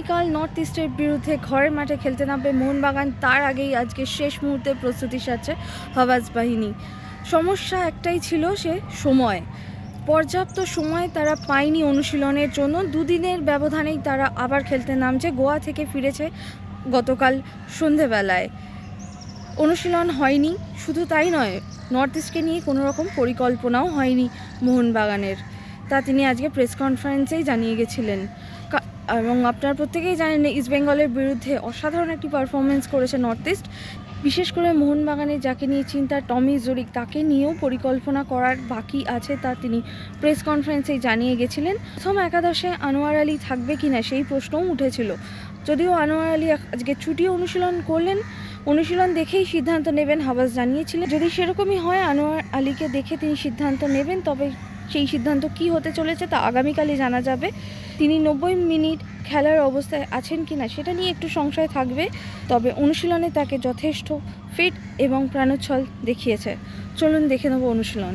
Bengal north ইস্টের বিরুদ্ধে ঘরের মাঠে খেলতে নামবে মোহনবাগান। তার আগেই আজকে শেষ মুহূর্তে প্রস্তুতি সারছে হাওয়াজ বাহিনী। সমস্যা একটাই ছিল সে সময়। পর্যাপ্ত সময় তারা পায়নি অনুশীলনের জন্য। দুদিনের ব্যবধানেই তারা আবার খেলতে নামছে। গোয়া থেকে ফিরেছে গতকাল সন্ধেবেলায়। অনুশীলন হয়নি। শুধু তাই নয় নর্থ ইস্টকে নিয়ে কোনো রকম পরিকল্পনাও হয়নি মোহনবাগানের। তা তিনি আজকে প্রেস কনফারেন্সেই জানিয়ে গেছিলেন। এবং আপনারা প্রত্যেকেই জানেন ইস্ট বেঙ্গলের বিরুদ্ধে অসাধারণ একটি পারফরমেন্স করেছে নর্থ ইস্ট বিশেষ করে মোহনবাগানে যাকে নিয়ে চিন্তা, টমি জরিক, তাকে নিয়েও পরিকল্পনা করার বাকি আছে তা তিনি প্রেস কনফারেন্সেই জানিয়ে গেছিলেন। প্রথম একাদশে আনোয়ার আলী থাকবে কিনা সেই প্রশ্নও উঠেছিল। যদিও আনোয়ার আলী আজকে ছুটি অনুশীলন করলেন, অনুশীলন দেখেই সিদ্ধান্ত নেবেন হাবাস জানিয়েছিলেন। যদি সেরকমই হয় আনোয়ার আলীকে দেখে তিনি সিদ্ধান্ত নেবেন, তবে সেই সিদ্ধান্ত কি হতে চলেছে তা আগামীকালই জানা যাবে। তিনি নব্বই মিনিট খেলার অবস্থায় আছেন কি না, সেটা নিয়ে একটু সংশয় থাকবে, তবে অনুশীলনে তাকে যথেষ্ট ফিট এবং প্রাণোচ্ছল দেখিয়েছে। চলুন দেখে নেব অনুশীলন।